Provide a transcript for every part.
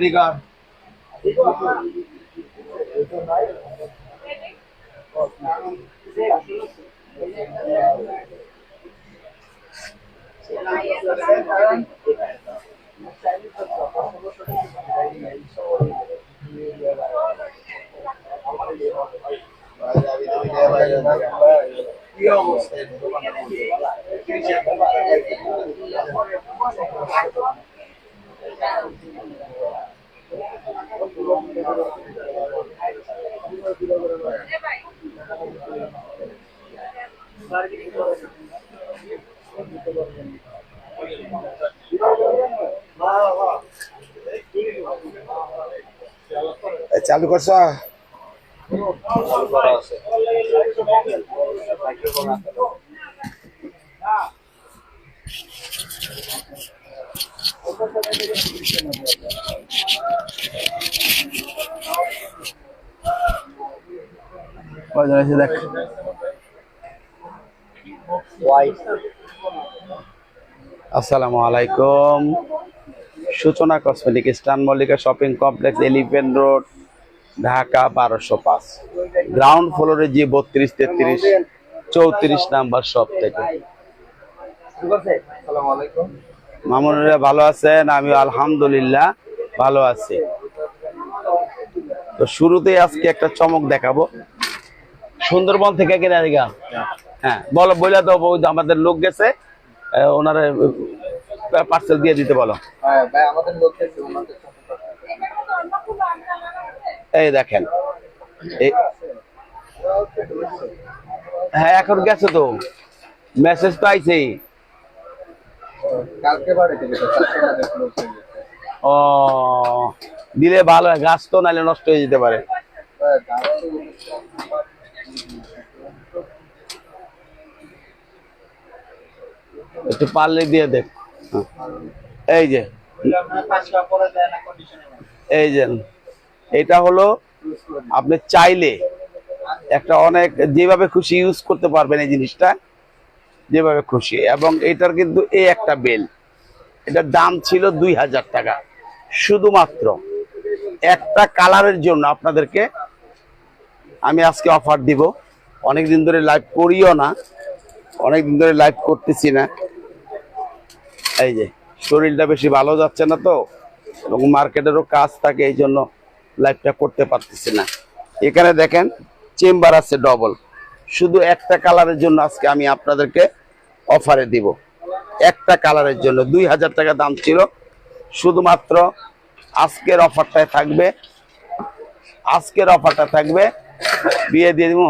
đi con Thank you. চালু করছ? কয়জন আছে দেখ? আসসালামু আলাইকুম। সূচনা কসমেটিক স্টান Mallika shopping complex elephant road Dhaka বারোশো পাঁচ। গ্রাউন্ড ফ্লোরে যে বত্রিশ তেত্রিশ চৌত্রিশ নাম্বার শপ থেকে। আসসালামু আলাইকুম। মামুনুরা ভালো আছেন? আমি আলহামদুলিল্লাহ ভালো আছি। তো শুরুতেই আজকে একটা চমক দেখাবো। সুন্দরবন থেকে কিনে হ্যাঁ বলো, বইলা তো আমাদের লোক গেছে ওনারা পার্সেল দিয়ে দিতে বলো। এই দেখেন হ্যাঁ এখন গেছে তো। মেসেজ তো আইছেই কালকে বাড়ি থেকে তো চারশো টাকা ক্লোজ হয়ে গেছে ও দিলে ভালো হয় গাছ তো নাহলে নষ্ট হয়ে যেতে পারে হ্যাঁ, একটু পারলে দিয়ে দেখ। এই যে এই যে এটা হলো আপনি চাইলে একটা অনেক যেভাবে খুশি ইউজ করতে পারবেন এই জিনিসটা যেভাবে খুশি। এবং এটার কিন্তু এই একটা বেল এটার দাম ছিল দুই হাজার টাকা। শুধুমাত্র একটা কালারের জন্য আপনাদেরকে আমি আজকে অফার দিব। অনেক দিন ধরে লাইভ করিও না। অনেক দিন ধরে লাইভ করতেছি না। এই যে, শরীরটা বেশি ভালো যাচ্ছে না তো, এবং মার্কেটেরও কাজ থাকে, এই জন্য লাইভটা করতে পারতেছি না। এখানে দেখেন চেম্বার আছে ডবল শুধু একটা কালারের জন্য আজকে আমি আপনাদেরকে অফারে দিব। একটা কালারের জন্য দুই হাজার টাকা দাম ছিল। শুধুমাত্র আজকের অফারটায় থাকবে। আজকের অফারটা থাকবে। বিয়ে দিয়ে দিব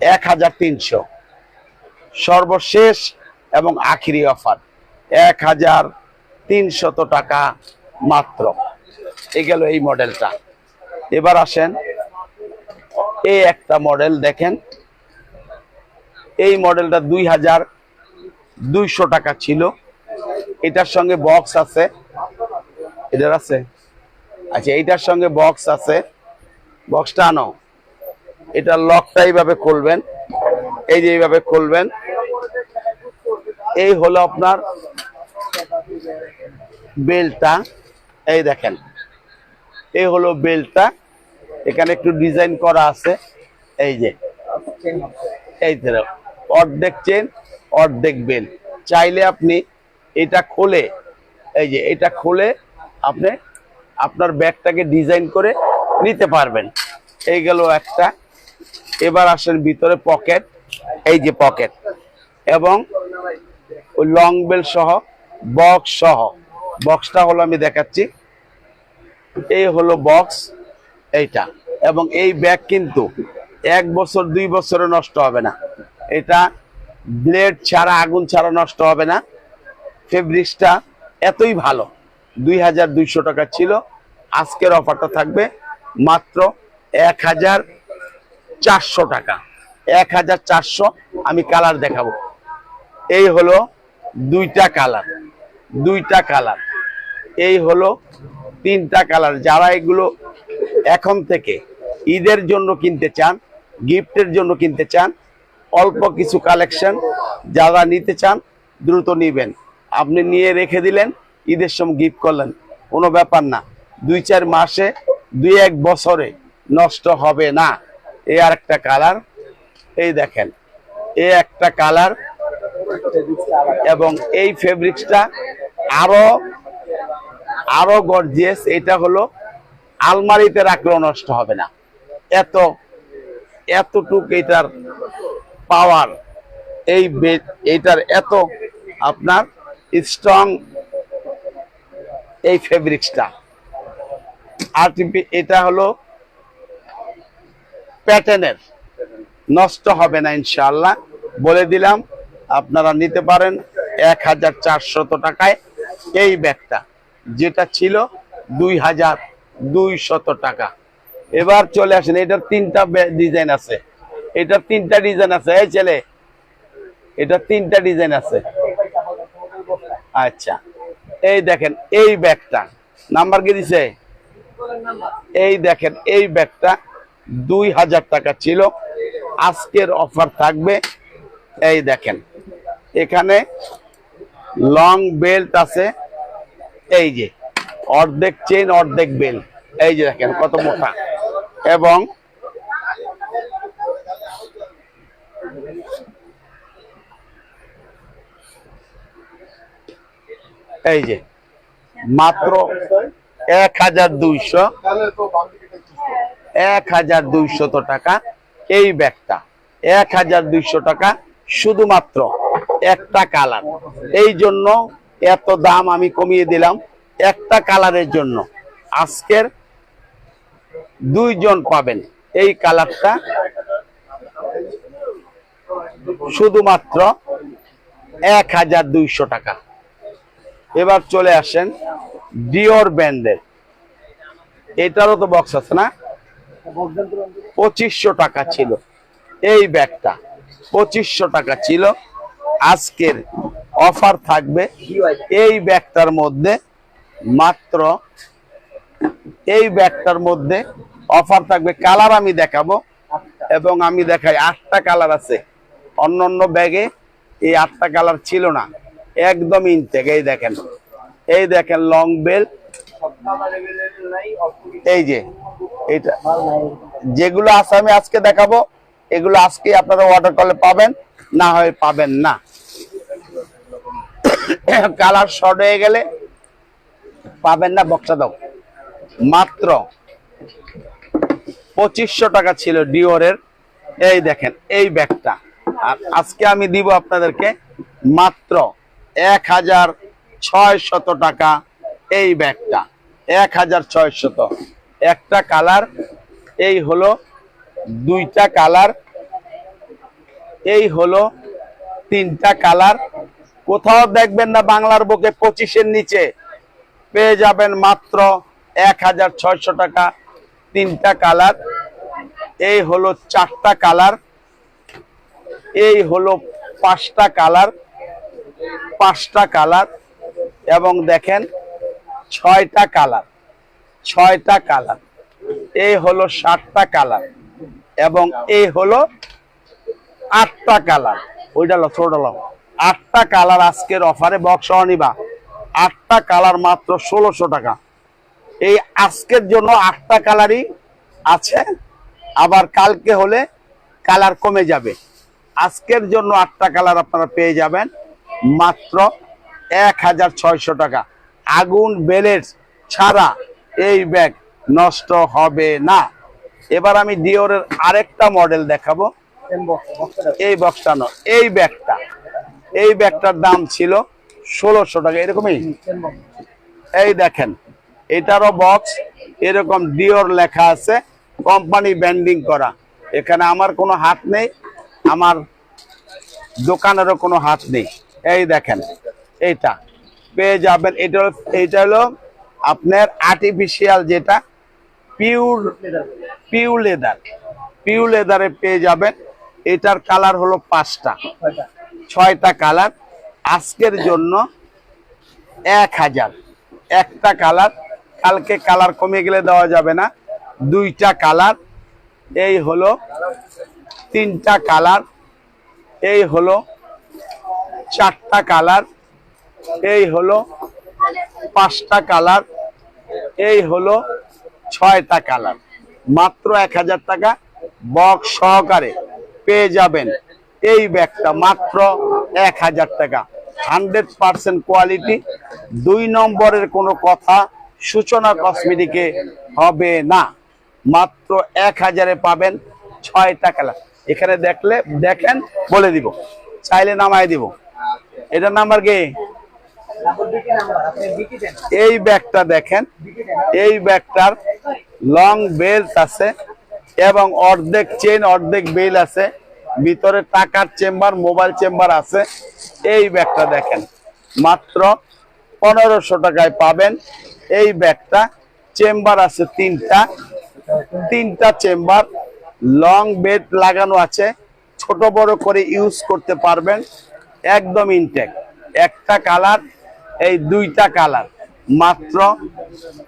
এক হাজার তিনশো। সর্বশেষ এবং আখিরি অফার। এক হাজার তিনশত টাকা মাত্র। এ গেল এই মডেলটা। এবার আসেন। এই একটা মডেল দেখেন। এই মডেলটা দুই হাজার দুইশো টাকা ছিল। এটার সঙ্গে বক্স আছে। এটার আছে? আচ্ছা এইটার সঙ্গে বক্স আছে। বক্সটা আনো। এটা লকটা এইভাবে খুলবেন। এই যে এইভাবে খুলবেন। এই হলো আপনার বেলটা এই দেখেন। এই হলো বেলটা এখানে একটু ডিজাইন করা আছে। এই যে। এই অর্ধেক চেন অর্ধেক বেল। চাইলে আপনি এটা খোলে, এই যে এটা খুলে আপনি আপনার ব্যাগটাকে ডিজাইন করে নিতে পারবেন। এই গেল একটা। এবার আসেন ভিতরে পকেট, এই যে পকেট। এবং ওই লং বেল সহ, বক্স সহ। বক্সটা হলো আমি দেখাচ্ছি। এই হলো বক্স, এইটা। এবং এই ব্যাগ কিন্তু এক বছর, দুই বছরে নষ্ট হবে না। এটা ব্লেড ছাড়া, আগুন ছাড়া নষ্ট হবে না। ফেব্রিক্সটা এতই ভালো, দুই হাজার দুইশো টাকা ছিল। আজকের অফারটা থাকবে মাত্র এক হাজার চারশো টাকা। এক হাজার চারশো, আমি কালার দেখাবো। এই হলো দুইটা কালার দুইটা কালার। এই হলো তিনটা কালার। যারা এগুলো এখন থেকে ঈদের জন্য কিনতে চান, গিফটের জন্য কিনতে চান অল্প কিছু কালেকশন যারা নিতে চান, দ্রুত নিবেন। আপনি নিয়ে রেখে দিলেন, ঈদের সময় গিফট করলেন। কোনো ব্যাপার না। দুই চার মাসে, দুই এক বছরে নষ্ট হবে না। এ আর একটা কালার এই দেখেন। এ একটা কালার এবং এই ফেব্রিক্সটা আরও আরও গর্জিয়াস এটা হলো আলমারিতে রাখলেও নষ্ট হবে না। এত, এতটুক এটার পাওয়ার। এই এইটার এত আপনার স্ট্রং এই ফেব্রিক্সটা আর এটা হলো প্যাটার্নের নষ্ট হবে না ইনশাআল্লাহ। বলে দিলাম, আপনারা নিতে পারেন এক হাজার চারশত টাকায় এই ব্যাগটা। যেটা ছিল দুই হাজার দুই শত টাকা। এবার চলে আসেন, এটার তিনটা ডিজাইন আছে। এটার তিনটা ডিজাইন আছে, এই ছেলে। এটা তিনটা ডিজাইন আছে। আচ্ছা এই দেখেন, এই ব্যাগটা। নাম্বার কি দিছে? এই দেখেন, এই ব্যাগটা দুই হাজার টাকা ছিল। আজকের অফার থাকবে। এই দেখেন, এখানে লং বেল্ট আছে। এই যে, অর্ধেক চেন অর্ধেক বেল্ট। এই যে দেখেন, কত মোটা। এবং এই যে, মাত্র এক হাজার দুইশো। এক হাজার দুইশত টাকা এই ব্যাগটা এক হাজার দুইশো টাকা শুধুমাত্র একটা কালার এই জন্য এত দাম আমি কমিয়ে দিলাম একটা কালারের জন্য আজকের দুইজন পাবেন এই কালারটা শুধুমাত্র এক হাজার দুইশো টাকা। এবার চলে আসেন ডিওর ব্যান্ডের এটারও তো বক্স আছে না? পঁচিশশো টাকা ছিল। এই ব্যাগটা পঁচিশশো টাকা ছিল। আজকের অফার থাকবে এই ব্যাগটার মধ্যে মাত্র এই ব্যাগটার মধ্যে অফার থাকবে। কালার আমি দেখাবো এবং আমি দেখাই আটটা কালার আছে। অন্য অন্য ব্যাগে এই আটটা কালার ছিল না। একদম ইনটেক এই দেখেন। এই দেখেন লং বেল এই যে এটা যেগুলো আছে আমি আজকে দেখাবো, এগুলো আজকে আপনারা অর্ডার করলে পাবেন, না হয় পাবেন না। কালার শর্ট হয়ে গেলে পাবেন না বক্সা দাও। মাত্র পঁচিশশো টাকা ছিল ডিওরের এই দেখেন, এই ব্যাগটা। আর আজকে আমি দিব আপনাদেরকে মাত্র এক হাজার ছয় শত টাকা এই ব্যাগটা। এক হাজার ছয় শত একটা কালার, এই হলো দুইটা কালার, এই হলো তিনটা কালার। কোথাও দেখবেন না বাংলার বুকে পঁচিশের নিচে। পেয়ে যাবেন মাত্র এক হাজার ছয়শো টাকা, তিনটা কালার, এই হলো চারটা কালার। এই হলো পাঁচটা কালার পাঁচটা কালার এবং দেখেন ছয়টা কালার ছয়টা কালার। এই হলো সাতটা কালার এবং এই হলো আটটা কালার। ওইটা লো ছোট আটটা কালার আজকের অফারে, বক্স নিবা। আটটা কালার মাত্র ষোলোশো টাকা। এই আজকের জন্য আটটা কালারই আছে। আবার কালকে হলে কালার কমে যাবে। আজকের জন্য আটটা কালার আপনারা পেয়ে যাবেন। মাত্র এক হাজার ছয়শো টাকা। আগুন বেলেট ছাড়া এই ব্যাগ নষ্ট হবে না। এবার আমি ডিওরের আরেকটা মডেল দেখাবো। এই বক্সটা নয়, এই ব্যাগটা। এই ব্যাগটার দাম ছিল ষোলোশো টাকা, এরকমই? এই দেখেন, এটারও বক্স এরকম ডিওর লেখা আছে কোম্পানি ব্যান্ডিং করা। এখানে আমার কোনো হাত নেই আমার দোকানেরও কোনো হাত নেই। এই দেখেন, এইটা। পেয়ে যাবেন, এটা এইটা হলো আপনার আর্টিফিশিয়াল যেটা পিওর পিউ লেদার পিউ লেদারে পেয়ে যাবেন। এটার কালার হলো পাঁচটা। ছয়টা কালার আজকের জন্য এক হাজার। একটা কালার কালকে কালার কমে গেলে দেওয়া যাবে না। দুইটা কালার এই হলো তিনটা কালার। এই হলো চারটা কালার। এই হলো পাঁচটা কালার। এই হলো ছয়টা কালার। মাত্র এক হাজার টাকা বক্স সহকারে পেয়ে যাবেন। এই ব্যাগটা মাত্র এক হাজার টাকা। Hundred percent quality. দুই নম্বরের কোনো কথা সূচনা কসমেটিকে হবে না। মাত্র এক হাজারে পাবেন ছয়টা কালার। এখানে দেখলে, দেখেন, বলে দিব। চাইলে নামায় দিব। এটার নাম্বার কি? এই ব্যাগটা দেখেন। এই ব্যাগটার লং বেল্ট আছে এবং অর্ধেক চেন অর্ধেক বেল আছে। ভিতরে টাকার চেম্বার মোবাইল চেম্বার আছে। এই ব্যাগটা দেখেন। মাত্র পনেরোশো টাকায় পাবেন। এই ব্যাগটা চেম্বার আছে তিনটা। তিনটা চেম্বার লং বেড লাগানো আছে। ছোট বড় করে ইউজ করতে পারবেন। একদম ইনটেক। একটা কালার, এই দুইটা কালার। মাত্র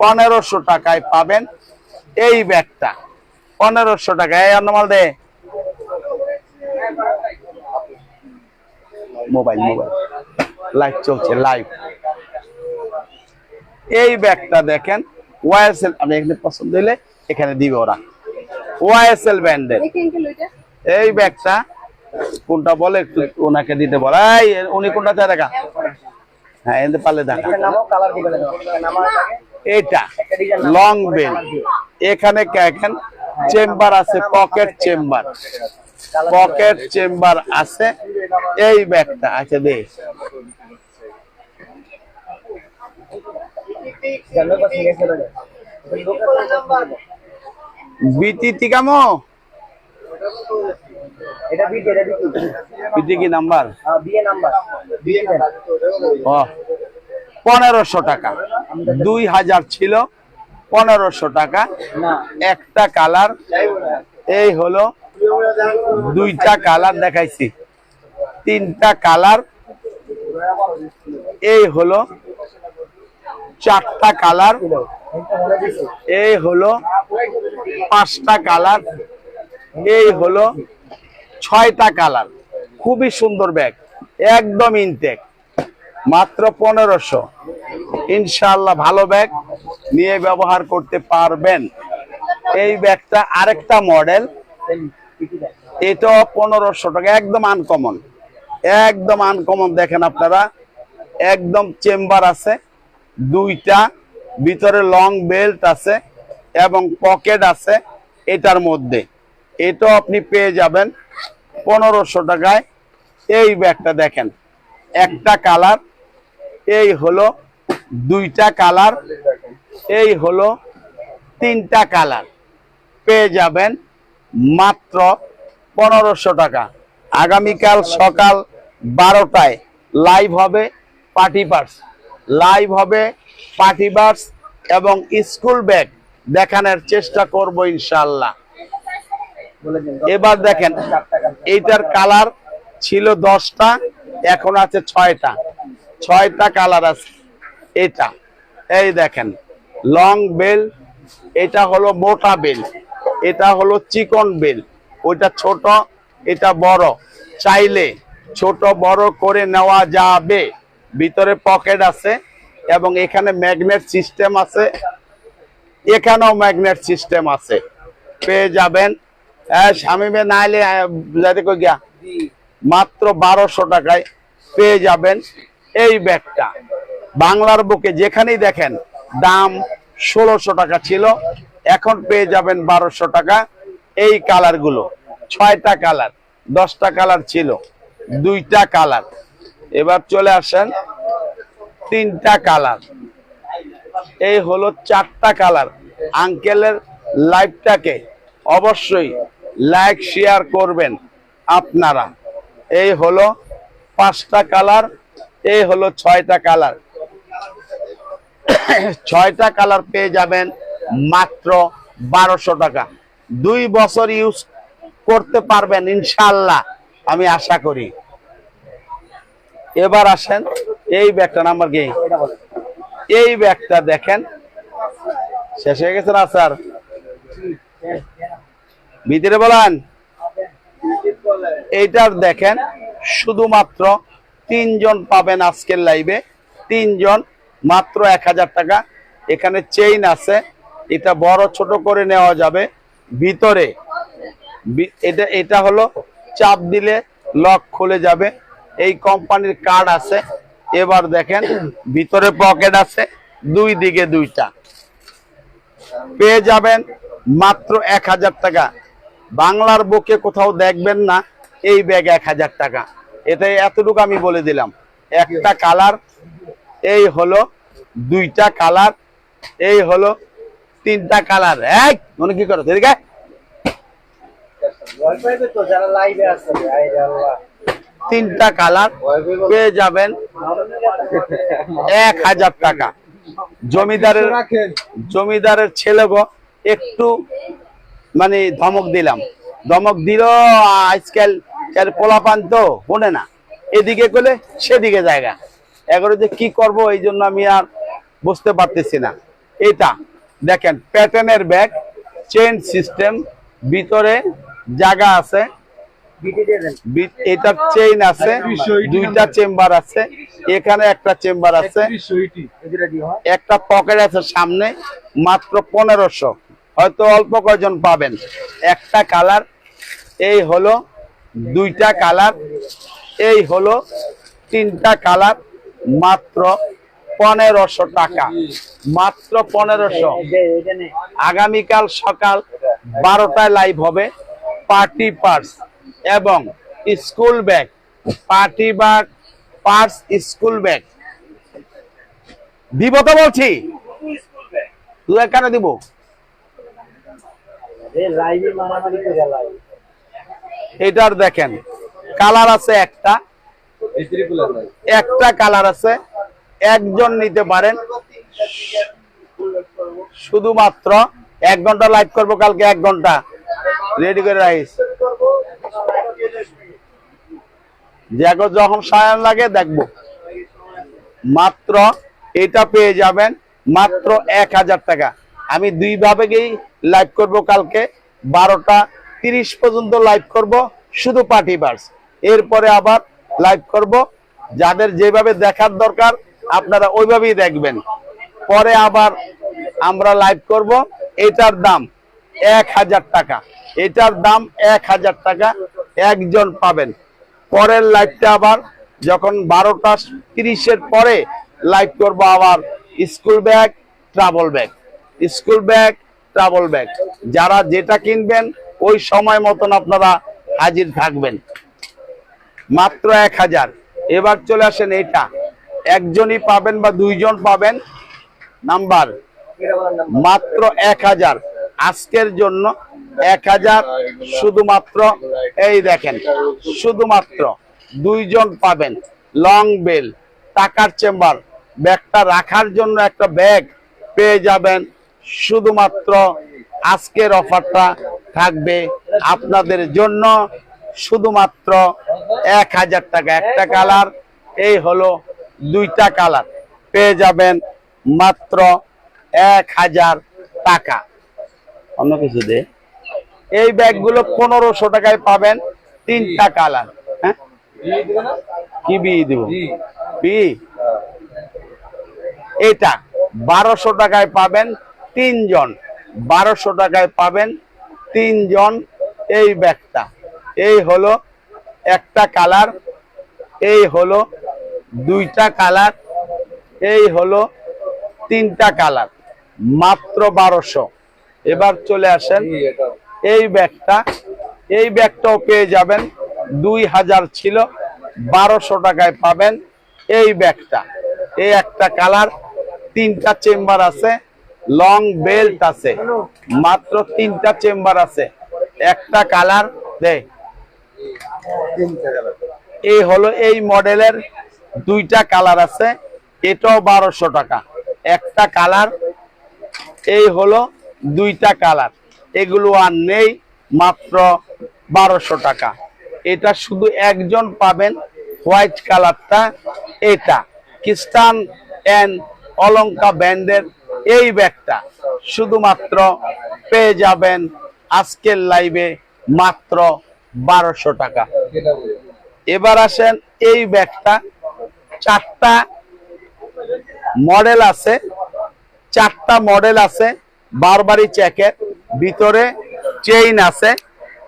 পনেরোশো টাকায় পাবেন এই ব্যাগটা। পনেরোশো টাকা এই দে। Mobile mobile. লাইভ চলছে, লাইভ। এই ব্যাগটা দেখেন। ওয়াইএসএল আপনি এখানে পছন্দ হইলে এখানে দিবে ওরা ওয়াইএসএল ওইটা। এই ব্যাগটা কোনটা বলে একটু ওনাকে দিতে বলে। এই উনি কোনটা চায় দেখা। হ্যাঁ এতে পারলে দেখা। এইটা লং বেল এখানে দেখেন চেম্বার আছে পকেট চেম্বার। পকেট চেম্বার আছে। এই ব্যাগটা আছে দে। বিটি তিকামো এটা বিটি এটা বিটি। বিটি কি নাম্বার? বিয়ে নাম্বার। বিয়ে ও পনেরোশো টাকা। দুই হাজার ছিল পনেরোশো টাকা। একটা কালার। এই হলো দুইটা কালার দেখাইছি। তিনটা কালার। এই হলো চারটা কালার। এই হলো পাঁচটা কালার। এই হলো ছয়টা কালার। খুবই সুন্দর ব্যাগ, একদম ইনটেক মাত্র পনেরোশো। ইনশাল্লাহ ভালো ব্যাগ, নিয়ে ব্যবহার করতে পারবেন। এই ব্যাগটা আরেকটা মডেল। এটাও পনেরোশো টাকা, একদম আনকমন একদম আনকমন দেখেন আপনারা। একদম চেম্বার আছে, দুইটা, ভিতরে লং বেল্ট আছে। এবং পকেট আছে এটার মধ্যে। এটাও আপনি পেয়ে যাবেন পনেরোশো টাকায়। এই ব্যাগটা দেখেন, একটা কালার, এই হলো দুইটা কালার, এই হলো তিনটা কালার। পেয়ে যাবেন মাত্র পনেরোশো টাকা। আগামীকাল সকাল বারোটায় লাইভ হবে পার্টি পার্স। লাইভ হবে পার্টি পার্স এবং স্কুল ব্যাগ। দেখানোর চেষ্টা করব ইনশাল্লাহ এবার দেখেন, এইটার কালার ছিল দশটা, এখন আছে ছয়টা। ছয়টা কালার আছে, এটা। এই দেখেন লং বেল এটা হলো মোটা বেল এটা হলো চিকন বেল ওইটা ছোট, এটা বড়। চাইলে ছোট বড় করে নেওয়া যাবে। ভিতরে পকেট আছে এবং এখানে ম্যাগনেট সিস্টেম আছে। এখানেও ম্যাগনেট সিস্টেম আছে। পেয়ে যাবেন। স্বামীবে নাইলে যাতে কই গিয়া? মাত্র বারোশো টাকায় পেয়ে যাবেন এই ব্যাগটা। বাংলার বুকে যেখানেই দেখেন দাম ষোলোশো টাকা ছিল এখন পেয়ে যাবেন বারোশো টাকা। এই কালারগুলো ছয়টা কালার দশটা কালার ছিল দুইটা কালার। এবার চলে আসেন তিনটা কালার। এই হলো চারটা কালার। আঙ্কেলের লাইভটাকে অবশ্যই লাইক, শেয়ার করবেন আপনারা। এই হলো পাঁচটা কালার, এই হলো ছয়টা কালার। ছয়টা কালার পেয়ে যাবেন মাত্র বারোশো টাকা। দুই বছর ইউজ করতে পারবেন ইনশাল্লাহ আমি আশা করি। এবার আসেন, এই ব্যাগটা নাম্বার কি? এই ব্যাগটা দেখেন। শেষ হয়ে গেছে না, স্যার? ভিতরে বলেন। এইটার দেখেন, শুধুমাত্র তিনজন পাবেন আজকের লাইভে তিনজন, মাত্র এক হাজার টাকা। এখানে চেইন আছে। এটা বড়, ছোট করে নেওয়া যাবে। ভিতরে এটা এটা হলো চাপ দিলে লক খুলে যাবে। এই কোম্পানির কার্ড আছে। এবার দেখেন, ভিতরে পকেট আছে, দুই দিকে দুইটা। পেয়ে যাবেন মাত্র এক হাজার টাকা। বাংলার বুকে কোথাও দেখবেন না, এই ব্যাগ এক হাজার টাকা। এটাই এতটুকু আমি বলে দিলাম। একটা কালার এই হলো দুইটা কালার এই হলো তিনটা কালার এক মনে কি করো লাইভে আছে তিনটা কালার পেয়ে যাবেন এক হাজার টাকা। জমিদারের জমিদারের ছেলে গো একটু মানে ধমক দিলাম। ধমক দিল আজকাল কাল পোলাপান তো শোনে না। এদিকে করলে সেদিকে জায়গা। এগারো যে কি করব এই জন্য আমি আর বুঝতে পারতেছি না। এটা দেখেন প্যাটার্নের ব্যাগ চেন সিস্টেম ভিতরে জায়গা আছে। এটার চেইন আছে দুইটা চেম্বার আছে এখানে একটা চেম্বার আছে। একটা পকেট আছে সামনে মাত্র পনেরোশো। হয়তো অল্প কয়জন পাবেন। একটা কালার এই হলো দুইটা কালার এই হলো তিনটা কালার মাত্র পনেরোশো টাকা। মাত্র পনেরোশো। আগামীকাল সকাল বারোটায় লাইভ হবে। পার্টি পার্স এবং school bag party bag purse school bag. দিব তো বলছি। দু এক কেন দিব। এটার দেখেন কালার আছে একটা। একটা কালার আছে একজন নিতে পারেন। শুধুমাত্র এক ঘণ্টা লাইভ করব কালকে এক ঘণ্টা। রেডি করে রাখিস। দেখো, যখন সায়ন লাগে, দেখব। মাত্র এটা পেয়ে যাবেন, মাত্র এক হাজার টাকা। আমি দুই ভাবেই লাইভ করব কালকে। বারোটা তিরিশ পর্যন্ত লাইভ করব, শুধু পার্টি বার্স এরপরে আবার লাইভ করব। যাদের যেভাবে দেখার দরকার, আপনারা ওইভাবেই দেখবেন। পরে আবার আমরা লাইভ করব। এটার দাম এক হাজার টাকা। এটার দাম এক হাজার টাকা, একজন পাবেন। পরের লাইভটা আবার যখন বারোটা তিরিশের পরে লাইভ করব আবার school bag travel bag school bag travel bag যারা যেটা কিনবেন, ওই সময় মতন আপনারা হাজির থাকবেন। মাত্র এক হাজার। এবার চলে আসেন এটা। একজনই পাবেন বা দুইজন পাবেন, নাম্বার। মাত্র এক হাজার। আজকের জন্য এক হাজার শুধুমাত্র, এই দেখেন, শুধুমাত্র দুইজন পাবেন লং বেল টাকার চেম্বার, ব্যাগটা রাখার জন্য একটা ব্যাগ পেয়ে যাবেন। শুধুমাত্র আজকের অফারটা থাকবে আপনাদের জন্য শুধুমাত্র এক হাজার টাকা। একটা কালার, এই হলো দুইটা কালার। পেয়ে যাবেন মাত্র এক হাজার টাকা। অন্য কিছু দে। এই ব্যাগগুলো পনেরোশো টাকায় পাবেন তিনটা কালার। হ্যাঁ? কি বিয়ে দিব? বি। এটা বারোশো টাকায় পাবেন তিনজন। বারোশো টাকায় পাবেন তিনজন এই ব্যাগটা। এই হলো একটা কালার এই হলো দুইটা কালার এই হলো তিনটা কালার। মাত্র বারোশো। এবার চলে আসেন। এই ব্যাগটা এই ব্যাগটাও পেয়ে যাবেন। দুই হাজার ছিল বারোশো টাকায় পাবেন এই ব্যাগটা। এই একটা কালার তিনটা চেম্বার আছে লং বেল্ট আছে মাত্র তিনটা চেম্বার আছে। একটা কালার দে। এই হলো এই মডেলের দুইটা কালার আছে এটাও বারোশো টাকা। একটা কালার এই হলো দুইটা কালার। এগুলো আর নেই, মাত্র বারোশো টাকা। এটা শুধু একজন পাবেন হোয়াইট কালারটা, এটা খ্রিস্টান অ্যান্ড অলঙ্কা ব্যান্ডের এই ব্যাগটা শুধুমাত্র পেয়ে যাবেন আজকের লাইভে মাত্র বারোশো টাকা। এবার আসেন এই ব্যাগটা, চারটা মডেল আছে, চারটা মডেল আছে বারবারি চেকের ভিতরে চেইন আছে।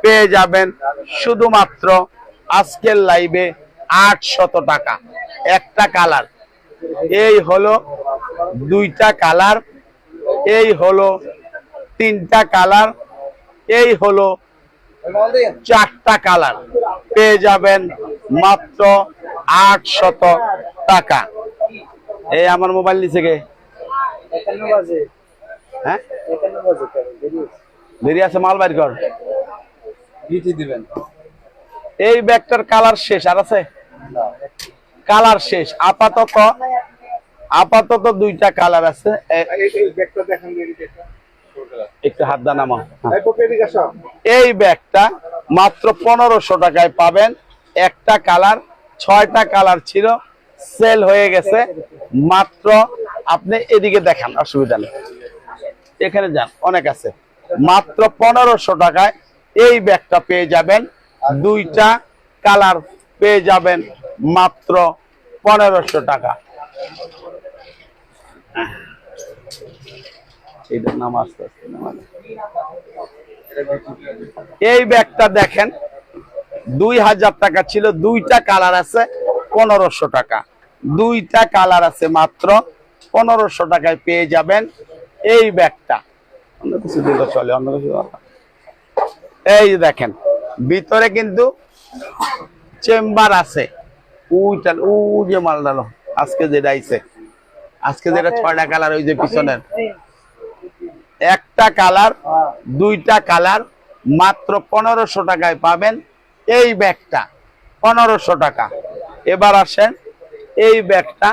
পেয়ে যাবেন শুধুমাত্র আজকের লাইভে আটশত টাকা। একটা কালার এই হলো দুইটা কালার এই হলো তিনটা কালার এই হলো চারটা কালার পেয়ে যাবেন মাত্র আটশত টাকা। এই আমার মোবাইল নিচে গে হ্যাঁ? দেরি আছে মাল বাইর কর। দিবেন। এই ব্যাগটার কালার শেষ আর আছে? কালার শেষ আপাতত আপাতত দুইটা কালার আছে। একটু হাত দা নামা হ্যাঁ। এই ব্যাগটা মাত্র পনেরোশো টাকায় পাবেন। একটা কালার ছয়টা কালার ছিল সেল হয়ে গেছে। মাত্র আপনি এদিকে দেখান অসুবিধা নেই। এখানে যান অনেক আছে। মাত্র পনেরোশো টাকায় এই ব্যাগটা পেয়ে যাবেন। দুইটা কালার পেয়ে যাবেন মাত্র পনেরোশো টাকা। এইটার নাম আস্তে আস্তে। এই ব্যাগটা দেখেন দুই হাজার টাকা ছিল দুইটা কালার আছে পনেরোশো টাকা। দুইটা কালার আছে মাত্র পনেরোশো টাকায় পেয়ে যাবেন। এই ব্যাগটা। অন্য কিছু দিলে চলে অন্য কিছু এই যে দেখেন ভিতরে কিন্তু চেম্বার আছে। উইটা উ যে মাল ডালো আজকে যেটা আইছে। আজকে যেটা ছয়টা কালার ওই যে পিছনের। একটা কালার দুইটা কালার মাত্র পনেরোশো টাকায় পাবেন এই ব্যাগটা। পনেরোশো টাকা। এবার আসেন এই ব্যাগটা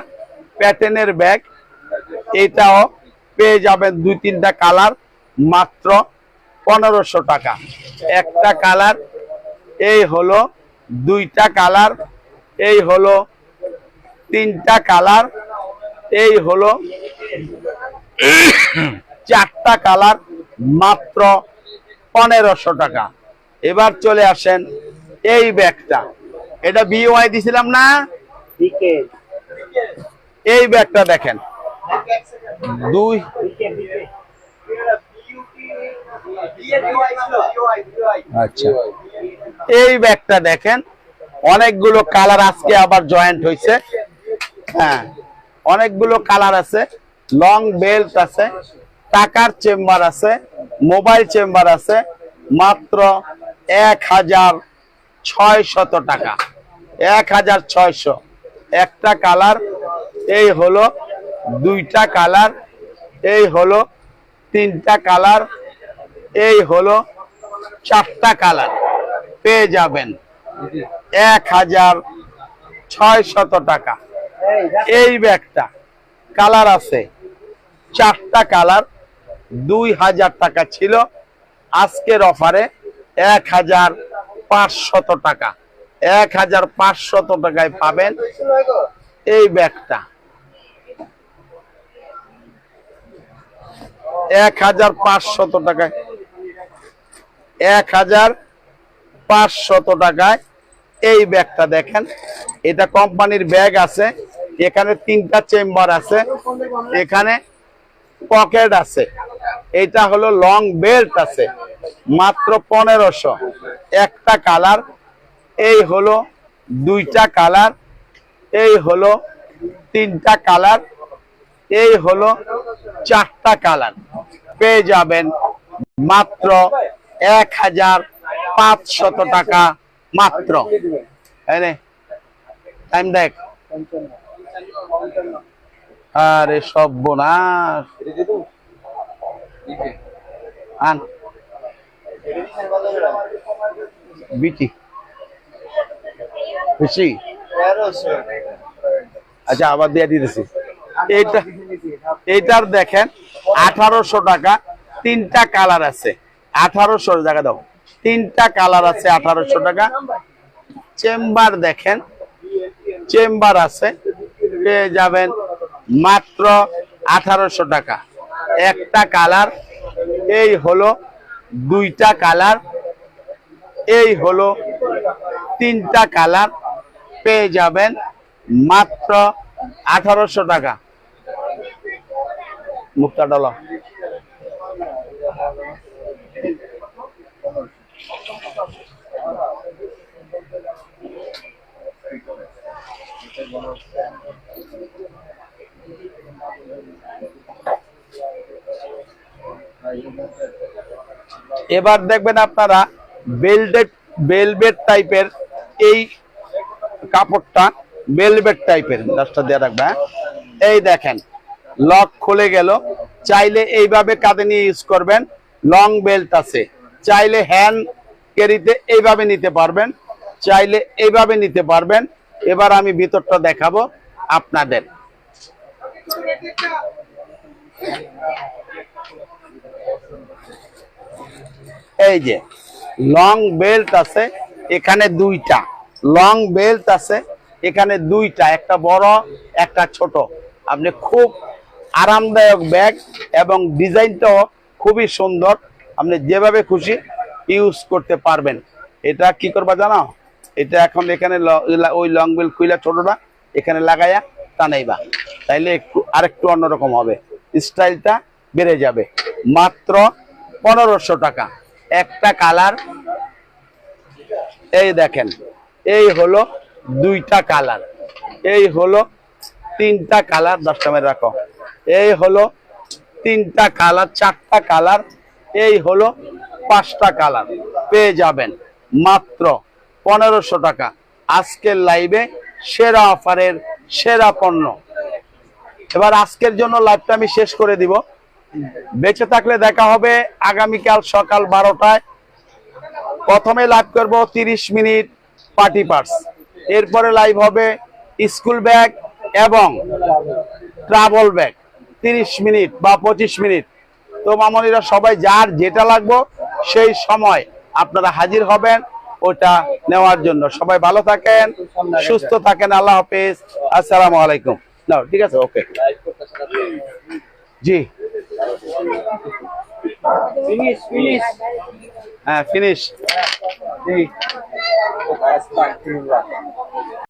প্যাটেনের ব্যাগ এটাও পেয়ে যাবেন দুই তিনটা কালার মাত্র পনেরোশো টাকা। একটা কালার এই হলো দুইটা কালার এই হলো তিনটা কালার এই হলো চারটা কালার মাত্র পনেরোশো টাকা। এবার চলে আসেন এই ব্যাগটা। এটা বিওয়াই দিছিলাম না? এই ব্যাগটা দেখেন। দুই। আচ্ছা। এই ব্যাগটা দেখেন, অনেকগুলো কালার আজকে আবার জয়েন্ট হয়েছে হ্যাঁ অনেকগুলো কালার আছে, লং বেল্ট আছে, টাকার চেম্বার আছে, মোবাইল চেম্বার আছে, মাত্র এক হাজার ছয় শত টাকা। এক হাজার ছয়শো। একটা কালার, এই হলো দুইটা কালার, এই হলো তিনটা কালার, এই হলো চারটা কালার। পেয়ে যাবেন এক হাজার ছয় শত টাকা। এই ব্যাগটা, কালার আছে। চারটা কালার, দুই হাজার টাকা ছিল। আজকের অফারে এক হাজার পাঁচশত টাকা। এক হাজার পাঁচশত টাকায় পাবেন এই ব্যাগটা। এক হাজার পাঁচশত টাকায়। এক হাজার পাঁচশত টাকায় এই ব্যাগটা দেখেন। এটা কোম্পানির ব্যাগ আছে, এখানে তিনটা চেম্বার আছে, এখানে পকেট আছে। এটা হলো লং বেল্ট আছে, মাত্র পনেরোশো। একটা কালার, এই হলো দুইটা কালার, এই হলো তিনটা কালার, এই হলো চারটা কালার। পেয়ে যাবেন মাত্র এক হাজার পাঁচশত টাকা মাত্র। টাইম দেখ। আরে সর্বনাশ। আন। বিটি। খুশি? আচ্ছা আবার দিয়ে দিতেছি। এইটা এইটার দেখেন, আঠারোশো টাকা, তিনটা কালার আছে। আঠারোশো টাকা দাও। তিনটা কালার আছে আঠারোশো টাকা। চেম্বার দেখেন, চেম্বার আছে। পেয়ে যাবেন মাত্র আঠারোশো টাকা। একটা কালার, এই হলো দুইটা কালার, এই হলো তিনটা কালার। পেয়ে যাবেন মাত্র আঠারোশো টাকা। মুখটা ডলো এবার দেখবেন আপনারা বেলডেট বেলভেট টাইপের এই কাপড়টা বেলভেট টাইপের দশটা দিয়ে রাখবে? এই দেখেন লক খুলে গেল। চাইলে এইভাবে কাঁধে নিয়ে ইউজ করবেন। লং বেল্ট আছে। চাইলে হ্যান্ড ক্যারিতে এইভাবে নিতে পারবেন। চাইলে এইভাবে নিতে পারবেন। এবার আমি ভিতরটা দেখাবো আপনাদের। এই যে, লং বেল্ট আছে, এখানে দুইটা। লং বেল্ট আছে, এখানে দুইটা, একটা বড়, একটা ছোট। আপনি খুব আরামদায়ক ব্যাগ এবং ডিজাইনটাও খুবই সুন্দর। আপনি যেভাবে খুশি ইউজ করতে পারবেন। এটা কি করবা জানো? এটা এখন এখানে ওই লং বেল্ট খুইলা ছোটটা, এখানে লাগাইয়া টানাইবা। তাইলে একটু আরেকটু অন্যরকম হবে। স্টাইলটা বেড়ে যাবে। মাত্র পনেরোশো টাকা। একটা কালার। এই দেখেন, এই হলো দুইটা কালার। এই হলো তিনটা কালার, দশটা মেরে রাখো। এই হলো তিনটা কালার, চারটা কালার, এই হলো পাঁচটা কালার। পেয়ে যাবেন মাত্র পনেরোশো টাকা। আজকের লাইভে সেরা অফারের সেরা পণ্য। এবার আজকের জন্য লাইভটা আমি শেষ করে দিব। বেঁচে থাকলে দেখা হবে আগামীকাল সকাল বারোটায়। প্রথমে লাইভ করব তিরিশ মিনিট পার্টি পার্স। এরপরে লাইভ হবে স্কুল ব্যাগ এবং ট্রাভেল ব্যাগ তিরিশ মিনিট বা পঁচিশ মিনিট। তো মামনিরা সবাই যার যেটা লাগবো সেই সময় আপনারা হাজির হবেন ওটা নেওয়ার জন্য। সবাই ভালো থাকেন সুস্থ থাকেন আল্লাহ হাফেজ। আসসালামু আলাইকুম। না ঠিক আছে? ওকে। জি। ফিনিশ ফিনিশ হ্যাঁ ফিনিশ